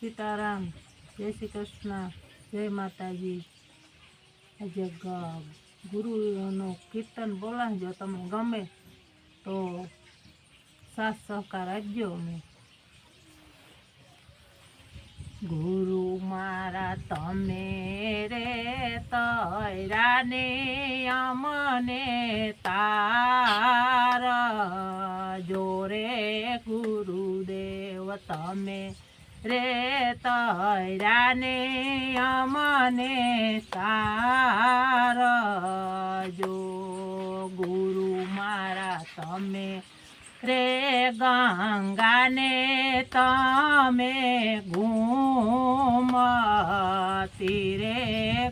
સીતારામ, જય શ્રી કૃષ્ણ, જય માતાજી. ગ- ગુરુનું કીર્તન બોલાવજો તમે ગમે તો સાથ સહકાર આપજો અમે ગુરુ મારા, તમે રે તૈરાને, અમને તાર જોરે ગુરુદેવ, તમે રે તૈરાને અમને તાર જો. ગુરુ મારા, તમે રે ગંગાને તમે ઘૂમતી રે.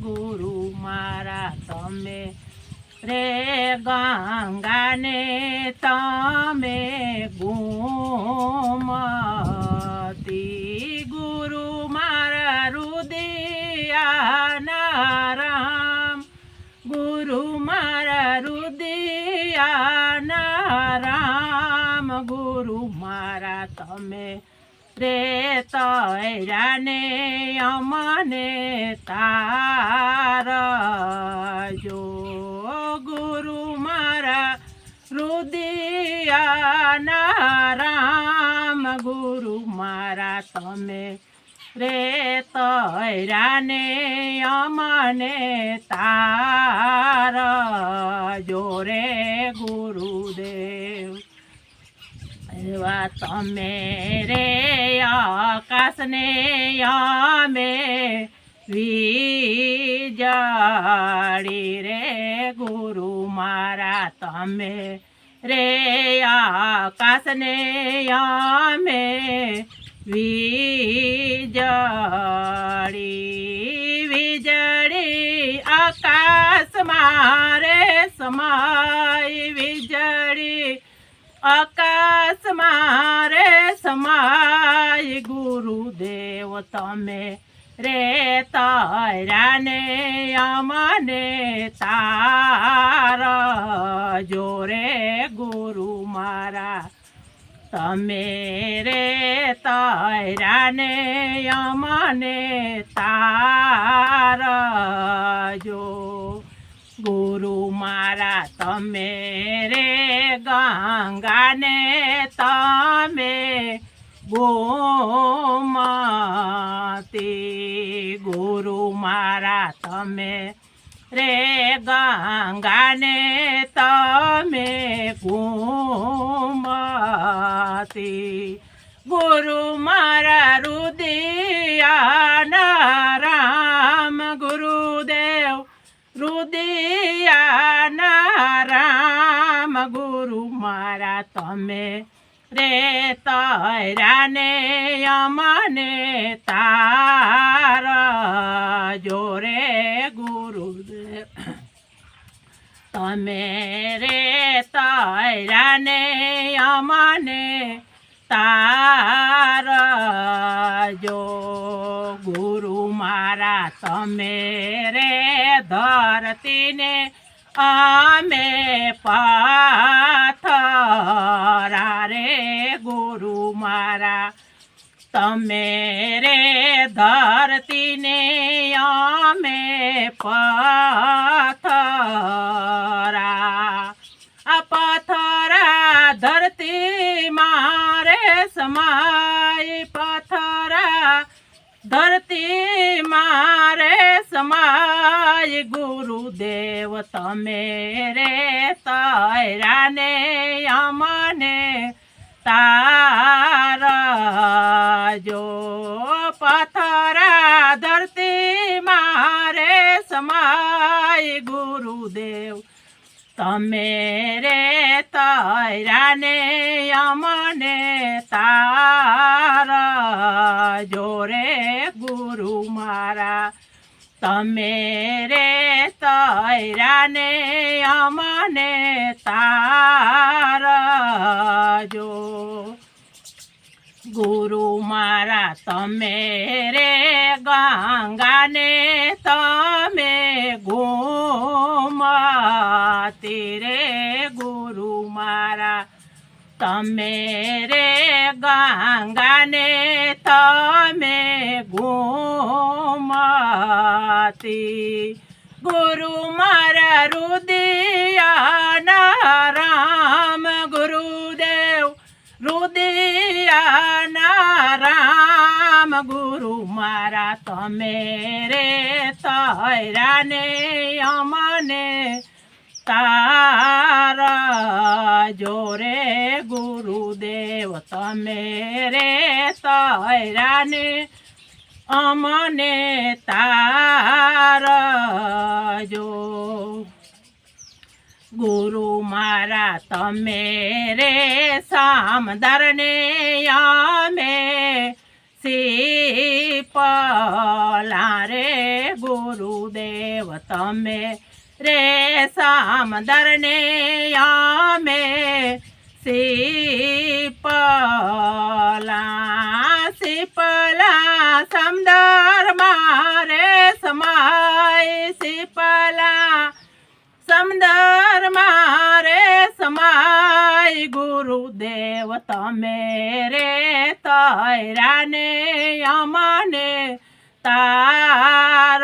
ગુરુ મારા, તમે રે ગંગાને તમે ઘૂમતી મારા રુદિયાના રામ ગુરુ મારા રુદિયાના રામ ગુરુ મારા તમે રે તૈરાને અમને તાર જો ગુરુ મારા રુદિયાના રામ ગુરુ મારા તમે રે તૈરાને અમને તાર જોરે ગુરુદેવ. એવા તમે રે આકાશને અમે વીજાડી રે ગુરુ મારા તમે રે આકાશને અમે વીજળી વીજળી આકાશ મારે સમાય વીજળી આકાશ મારે સમાય ગુરુદેવ તમે રે તારાને અમને તાર જોરે ગુરુ મારા તમે રે તારાને, અમને તાર જો ગુરુ મારા, તમે રે ગંગાને, તમે ગોમતી. ગુરુ મારા, તમે રે ગંગાને તમે કુમતી ગુરુ મારા રુદિયાના રામ ગુરુદેવ. રુદિયાના રામ ગુરુ મારા તમે રે તૈરાને અમને તાર જોરે ગુરુદેવ તમે રે તૈરાને, અમને તાર જો. ગુરુ મારા, તમે રે ધરતીને અમે પાથરા રે. ગુરુ મારા, તમે રે ધરતીને અમે પથરા સમાય પથરા, ધરતી મારે સમાય. ગુરુદેવ, તમે રે તૈરાને અમને તાર જો પથરા, ધરતી મારે સમાય. ગુરુદેવ, તમે રે તૈરાને અમને તાર જોરે ગુરુ મારા. તમે રે તૈરાને અમને તાર જો. ગુરુ મારા, તમે રે ગંગાને તમે ઘૂમતી તમે રે ગંગાને તમે ગુમતી. ગુરુ મારા રુદિયાના રામ ગુરુદેવ રુદિયાના રામ ગુરુ મારા તમે રે તૈરાને અમને તારા જોરે ગુરુદેવ, તમે રે તૈરાને અમને તાર જો. ગુરુ મારા, તમે રે સામદરને અમે શીપલા રે ગુરુદેવ, તમે રે સામદરને યામે સિપલા સિપલા સમદર મારે સમાય સિપલા સમદર મારે સમાય ગુરુદેવ તમે રે તૈરાને અમને તાર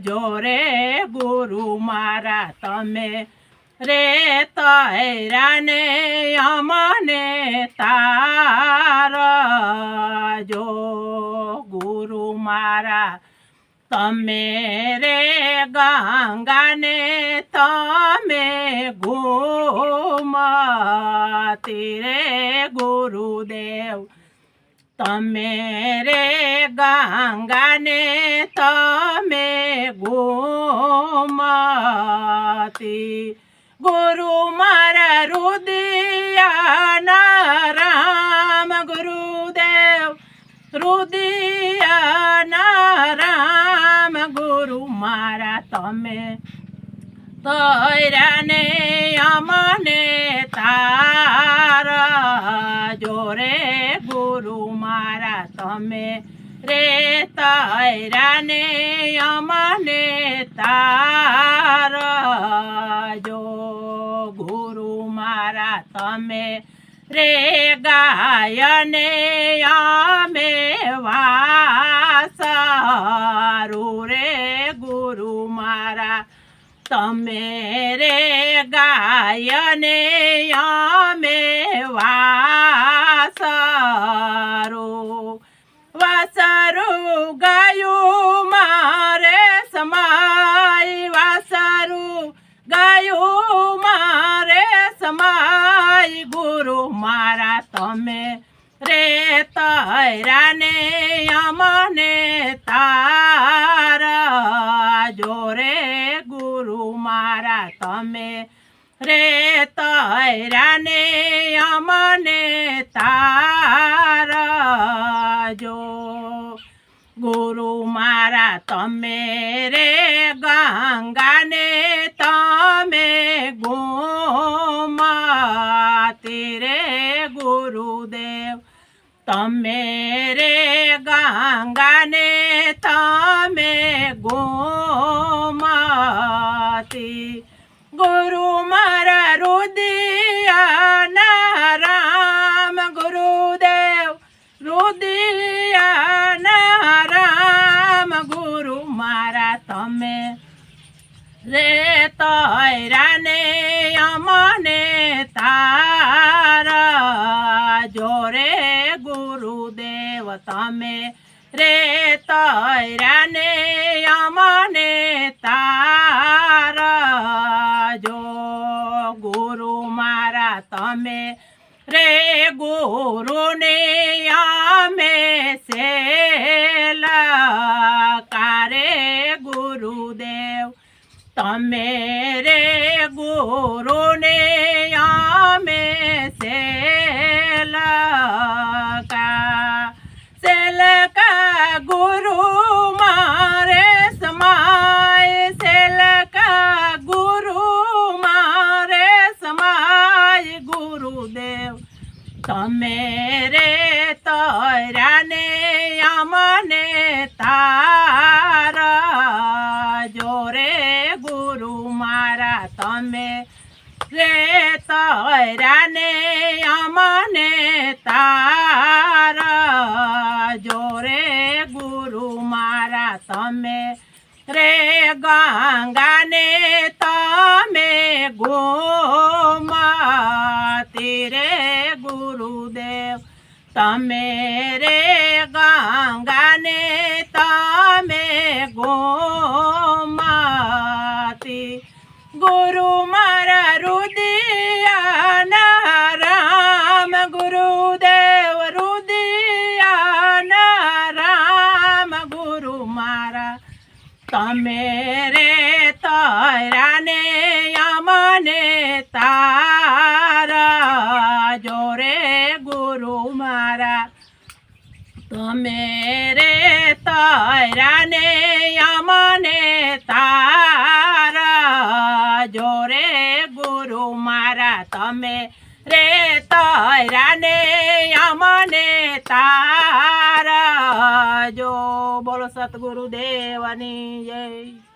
જોરે ગુરુ મારા તમે રે તૈરાને અમને તાર જો ગુરુ મારા તમે રે ગંગાને તમે ઘૂમતી રે ગુરુદેવ તમે રે ગંગાને તમે ઘૂમતી ગુરુ મારા રુદિયાના રામ ગુરુદેવ. રુદિયાના રામ ગુરુ મારા તમે તૈરાને અમને તારા જોરે ગુરુ મારા તમે રે તૈરાને અમને તારા જો ગુરુ મારા તમે રે ગાયને અમે વાસારું રે ગુરુ મારા તમે રે ગાયને અમે વાસારું. વાસારું ગાયું મારે સમાય વાસારું ગાયું મારે સમાય ગુરુ મારા, તમે રે તૈરાને અમને તારા જોરે ગુરુ મારા તમે રે તૈરાને અમને તારા જો ગુરુ મારા તમે રે ગંગાને તમે ગુમાતી રે ગુરુદેવ તમે રે ગંગાને તમે ગુમાતી રે તૈરાને અમને તારા જોરે ગુરુદેવ તમે રે તૈરાને અમને તારા જો ગુરુ મારા તમે રે ગુરુને અમે સેલા કારે ગુરુદેવ તમે રે ગુરુને અમે સેલકા સેલકા ગુરુ મારે સમાય સેલકા ગુરુ મારે સમાય ગુરુદેવ તમે રે તૈરાને અમને તારા તૈરાને અમને તાર જોરે તમે રે ગંગાને તમે ગોમાતી રે ગુરુદેવ તમે રે ગંગાને તમે ગોમાતી તમે રે તારાને, અમને તારા જોરે ગુરુ મારા. તમે રે તારાને, અમને તારા જો. બોલો સતગુરુ દેવાની જય.